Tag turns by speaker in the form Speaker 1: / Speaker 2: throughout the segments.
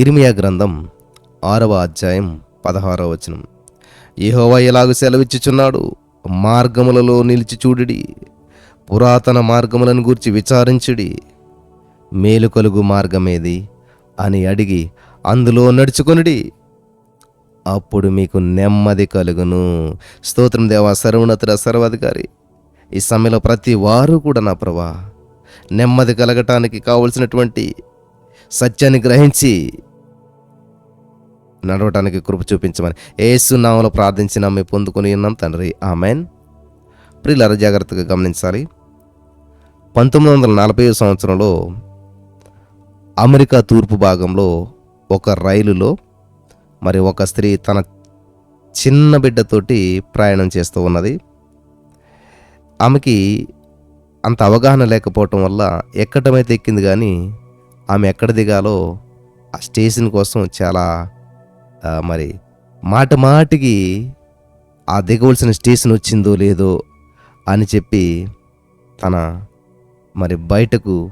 Speaker 1: ఇర్మియా గ్రంథం ఆరవ అధ్యాయం పదహారవ వచనం. యెహోవా ఎలాగ సెలవిచ్చుచున్నాడు? మార్గములలో నిలిచి చూడుడి. పురాతన మార్గములను గూర్చి విచారించుడి. మేలు కలుగు మార్గమేది? అని అడిగి అందులో నడుచుకొనుడి. అప్పుడు మీకు నెమ్మది కలుగును. స్తోత్రం దేవా సర్వోన్నతుడ సర్వాధికారి. ఈ సమయంలో ప్రతి వారు కూడా నా ప్రభా నెమ్మది కలగటానికి కావలసినటువంటి సత్యాన్ని గ్రహించి నడవటానికి కృప చూపించమని ఏసు ప్రార్థించిన మీ పొందుకుని ఉన్నాం తండ్రి. ఆమెన్. ప్రియులారా జాగ్రత్తగా గమనించాలి. పంతొమ్మిది వందల నలభై సంవత్సరంలో అమెరికా తూర్పు భాగంలో ఒక రైలులో మరి ఒక స్త్రీ తన చిన్న బిడ్డతోటి ప్రయాణం చేస్తూ ఉన్నది. ఆమెకి అంత అవగాహన లేకపోవటం వల్ల ఎక్కటమైతే ఎక్కింది కానీ ఆమె ఎక్కడ దిగాలో ఆ స్టేషన్ కోసం చాలా మరి మాట మాటికి ఆ దిగవలసిన స్టేషన్ వచ్చిందో లేదో అని చెప్పి తన మరి బయటకు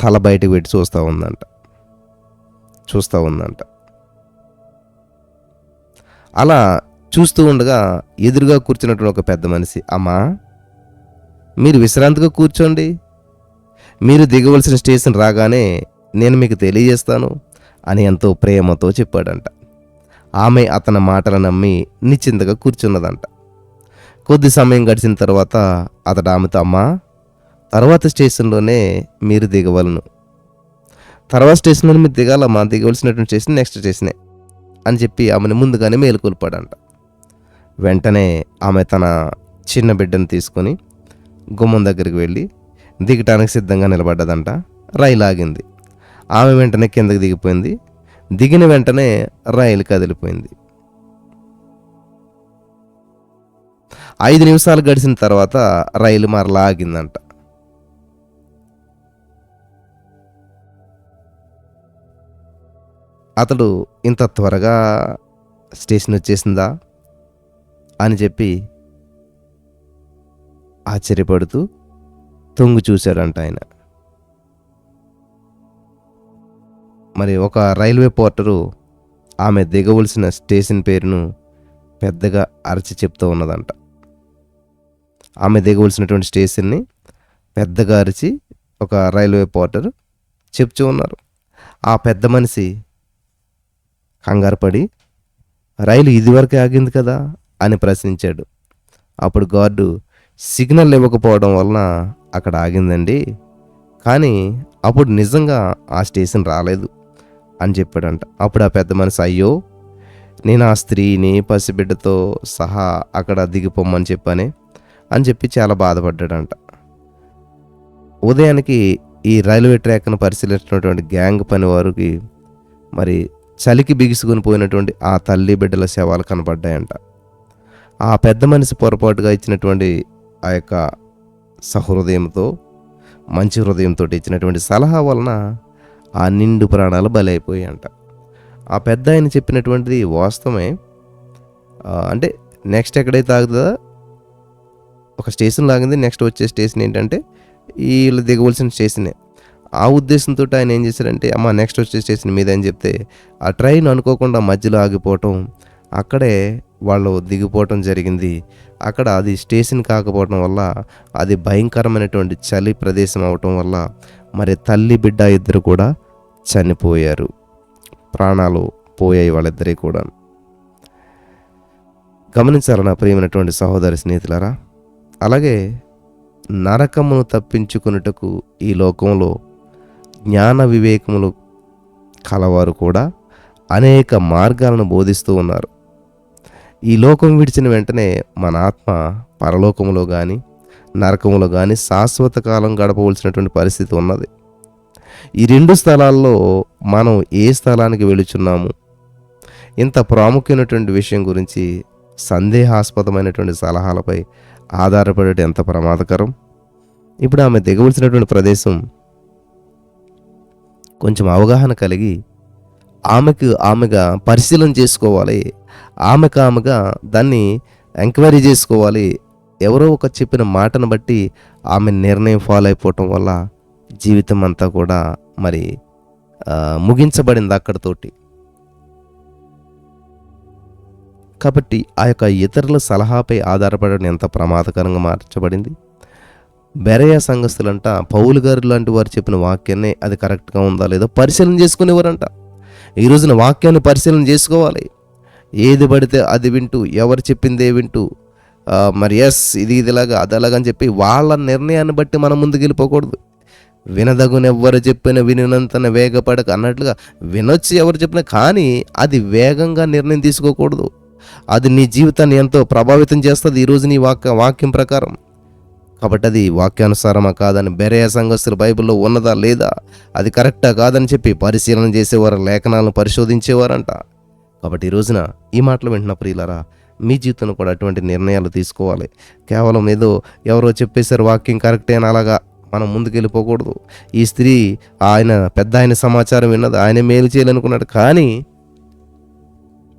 Speaker 1: తల బయటకు పెట్టి చూస్తూ ఉందంట. చూస్తూ ఉందంట. అలా చూస్తూ ఉండగా ఎదురుగా కూర్చున్నటువంటి ఒక పెద్ద మనిషి అమ్మా మీరు విశ్రాంతిగా కూర్చోండి. మీరు దిగవలసిన స్టేషన్ రాగానే నేను మీకు తెలియజేస్తాను అని ఎంతో ప్రేమతో చెప్పాడంట. ఆమె అతని మాటలు నమ్మి నిశ్చింతగా కూర్చున్నదంట. కొద్ది సమయం గడిచిన తర్వాత అతడు ఆమెతో అమ్మా తర్వాత స్టేషన్లోనే మీరు దిగవలను. తర్వాత స్టేషన్లో మీరు దిగాలమ్మా దిగవలసినటువంటి స్టేషన్ నెక్స్ట్ స్టేషనే అని చెప్పి ఆమెను ముందుగానే మేలుకొల్పాడంట. వెంటనే ఆమె తన చిన్న బిడ్డను తీసుకొని గుమ్మం దగ్గరికి వెళ్ళి దిగటానికి సిద్ధంగా నిలబడ్డదంట. రైలు ఆగింది. ఆమె వెంటనే కిందకి దిగిపోయింది. దిగిన వెంటనే రైలు కదిలిపోయింది. ఐదు నిమిషాలు గడిచిన తర్వాత రైలు మరలా ఆగిందంట. అతడు ఇంత త్వరగా స్టేషన్ వచ్చేసిందా అని చెప్పి ఆశ్చర్యపడుతూ తొంగు చూశాడంట ఆయన. మరి ఒక రైల్వే పోర్టరు ఆమె దిగవలసిన స్టేషన్ పేరును పెద్దగా అరచి చెప్తూ ఉన్నదంట. ఆమె దిగవలసినటువంటి స్టేషన్ని పెద్దగా అరిచి ఒక రైల్వే పోర్టర్ చెప్తూ ఉన్నారు. ఆ పెద్ద మనిషి కంగారు పడి రైలు ఇదివరకే ఆగింది కదా? అని ప్రశ్నించాడు. అప్పుడు గార్డు సిగ్నల్ ఇవ్వకపోవడం వలన అక్కడ ఆగిందండి. కానీ అప్పుడు నిజంగా ఆ స్టేషన్ రాలేదు అని చెప్పాడంట. అప్పుడు ఆ పెద్ద మనిషి అయ్యో నేను ఆ స్త్రీని పసిబిడ్డతో సహా అక్కడ దిగిపోమ్మని చెప్పానే అని చెప్పి చాలా బాధపడ్డాడంట. ఉదయానికి ఈ రైల్వే ట్రాక్ను పరిశీలించినటువంటి గ్యాంగ్ పని వారికి మరి చలికి బిగుసుకొని పోయినటువంటి ఆ తల్లి బిడ్డల శవాలు కనపడ్డాయంట ఆ పెద్ద మనిషి పొరపాటుగా ఇచ్చినటువంటి ఆ యొక్క సహృదయంతో మంచి హృదయంతో ఇచ్చినటువంటి సలహా వలన ఆ నిండు ప్రాణాలు బలైపోయాయంట. ఆ పెద్ద ఆయన చెప్పినటువంటిది వాస్తవమే. అంటే నెక్స్ట్ ఎక్కడైతే ఆగుతుందో ఒక స్టేషన్ లాగింది నెక్స్ట్ వచ్చే స్టేషన్ ఏంటంటే వీళ్ళు దిగవలసిన స్టేషనే. ఆ ఉద్దేశంతో ఆయన ఏం చేశారంటే అమ్మ నెక్స్ట్ వచ్చే స్టేషన్ మీద అని చెప్తే ఆ ట్రైన్ అనుకోకుండా మధ్యలో ఆగిపోవటం అక్కడే వాళ్ళు దిగిపోవటం జరిగింది. అక్కడ అది స్టేషన్ కాకపోవటం వల్ల అది భయంకరమైనటువంటి చలి ప్రదేశం అవటం వల్ల మరి తల్లి బిడ్డ ఇద్దరు కూడా చనిపోయారు. ప్రాణాలు పోయాయి వాళ్ళిద్దరి కూడా. గమనించాలి నా ప్రియమైనటువంటి సహోదరి స్నేహితులారా? అలాగే నరకమును తప్పించుకున్నటకు ఈ లోకంలో జ్ఞాన వివేకములు కలవారు కూడా అనేక మార్గాలను బోధిస్తూ ఉన్నారు. ఈ లోకం విడిచిన వెంటనే మన ఆత్మ పరలోకములో కానీ నరకములో కానీ శాశ్వత కాలం గడపవలసినటువంటి పరిస్థితి ఉన్నది. ఈ రెండు స్థలాల్లో మనం ఏ స్థలానికి వెళుచున్నాము ఇంత ప్రాముఖ్యమైనటువంటి విషయం గురించి సందేహాస్పదమైనటువంటి సలహాలపై ఆధారపడేట ఎంత ప్రమాదకరం? ఇప్పుడు ఆమె దిగవలసినటువంటి ప్రదేశం కొంచెం అవగాహన కలిగి ఆమెకు ఆమెగా పరిశీలన చేసుకోవాలి ఆమెకు ఆమెగా దాన్ని ఎంక్వైరీ చేసుకోవాలి. ఎవరో ఒక చెప్పిన మాటను బట్టి ఆమె నిర్ణయం ఫాలో అయిపోవటం వల్ల జీవితం అంతా కూడా మరి ముగించబడింది అక్కడితోటి. కాబట్టి ఆ యొక్క ఇతరుల సలహాపై ఆధారపడడం ఎంత ప్రమాదకరంగా మార్చబడింది. బెరయ సంఘస్థులంట పౌలు గారు లాంటి వారు చెప్పిన వాక్యాన్ని అది కరెక్ట్గా ఉందా లేదో పరిశీలన చేసుకునేవారంట. ఈ రోజున వాక్యాన్ని పరిశీలన చేసుకోవాలి. ఏది పడితే అది వింటూ ఎవరు చెప్పిందే వింటూ మరి ఎస్ ఇది ఇదిలాగా అది చెప్పి వాళ్ళ నిర్ణయాన్ని బట్టి మనం ముందుకు వెళ్ళిపోకూడదు. వినదగునెవ్వరు చెప్పిన వినినంతన వేగపడక అన్నట్లుగా వినొచ్చి ఎవరు చెప్పినా కానీ అది వేగంగా నిర్ణయం తీసుకోకూడదు. అది నీ జీవితాన్ని ఎంతో ప్రభావితం చేస్తుంది ఈరోజు నీ వాక్య వాక్యం ప్రకారం. కాబట్టి అది వాక్యానుసారమా కాదని బెరయ సంఘస్థులు బైబిల్లో ఉన్నదా లేదా అది కరెక్టా కాదని చెప్పి పరిశీలన చేసేవారు లేఖనాలను పరిశోధించేవారంట. కాబట్టి ఈ రోజున ఈ మాటలు వింటున్న ప్రియులరా మీ జీవితంలో కూడా అటువంటి నిర్ణయాలు తీసుకోవాలి. కేవలం ఏదో ఎవరో చెప్పేశారు వాక్యం కరెక్టే అని అలాగా మనం ముందుకెళ్ళిపోకూడదు. ఈ స్త్రీ ఆయన పెద్ద ఆయన సమాచారం విన్నది ఆయన మేలు చేయాలనుకున్నాడు. కానీ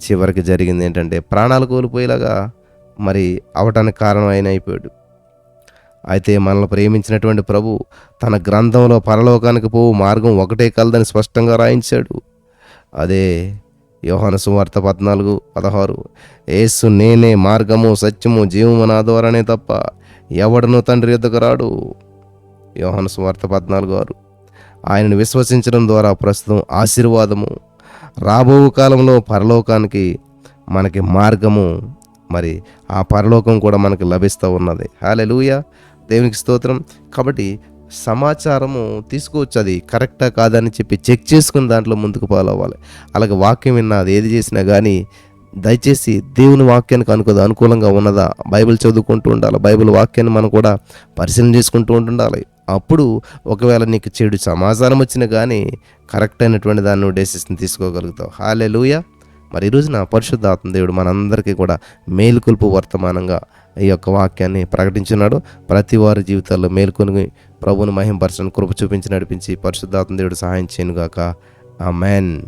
Speaker 1: చివరికి జరిగింది ఏంటంటే ప్రాణాలు కోల్పోయేలాగా మరి అవటానికి కారణం ఆయన అయిపోయాడు. అయితే మనల్ని ప్రేమించినటువంటి ప్రభు తన గ్రంథంలో పరలోకానికి పోవు మార్గం ఒకటే కలదని స్పష్టంగా రాయించాడు. అదే యోహాను సువార్త పద్నాలుగు పదహారు. ఏసు నేనే మార్గము సత్యము జీవము నా ద్వారానే తప్ప ఎవడను తండ్రి ఎద్దకు రాడు. యోహాను సువార్త పద్నాలుగు ఆరు. ఆయనను విశ్వసించడం ద్వారా ప్రస్తుతం ఆశీర్వాదము. రాబో కాలంలో పరలోకానికి మనకి మార్గము. మరి ఆ పరలోకం కూడా మనకి లభిస్తూ ఉన్నది. హాలెలూయ దేవునికి స్తోత్రం. కాబట్టి సమాచారము తీసుకోవచ్చు. అది కరెక్టా కాదని చెప్పి చెక్ చేసుకుని దాంట్లో ముందుకు పాలవ్వాలి. అలాగే వాక్యం విన్నా అది ఏది చేసినా కానీ దయచేసి దేవుని వాక్యానికి అనుకోదా అనుకూలంగా ఉన్నదా? బైబిల్ చదువుకుంటూ ఉండాలి? బైబిల్ వాక్యాన్ని మనం కూడా పరిశీలన చేసుకుంటూ ఉండాలి అప్పుడు ఒకవేళ నీకు చెడు సమాచారం వచ్చినా కానీ కరెక్ట్ అయినటువంటి దాన్ని డెసిషన్ తీసుకోగలుగుతావు. హాలే మరి ఈరోజు నా పరిశుద్ధాత్మ దేవుడు మనందరికీ కూడా మేలుకొల్పు వర్తమానంగా ఈ యొక్క వాక్యాన్ని ప్రకటించున్నాడు ప్రతి వారి జీవితాల్లో మేల్కొని ప్రభువును మహింపరచని కృప చూపించి నడిపించి పరిశుద్ధాత్మ దేవుడు సహాయం చేయనుగాక. ఆ మ్యాన్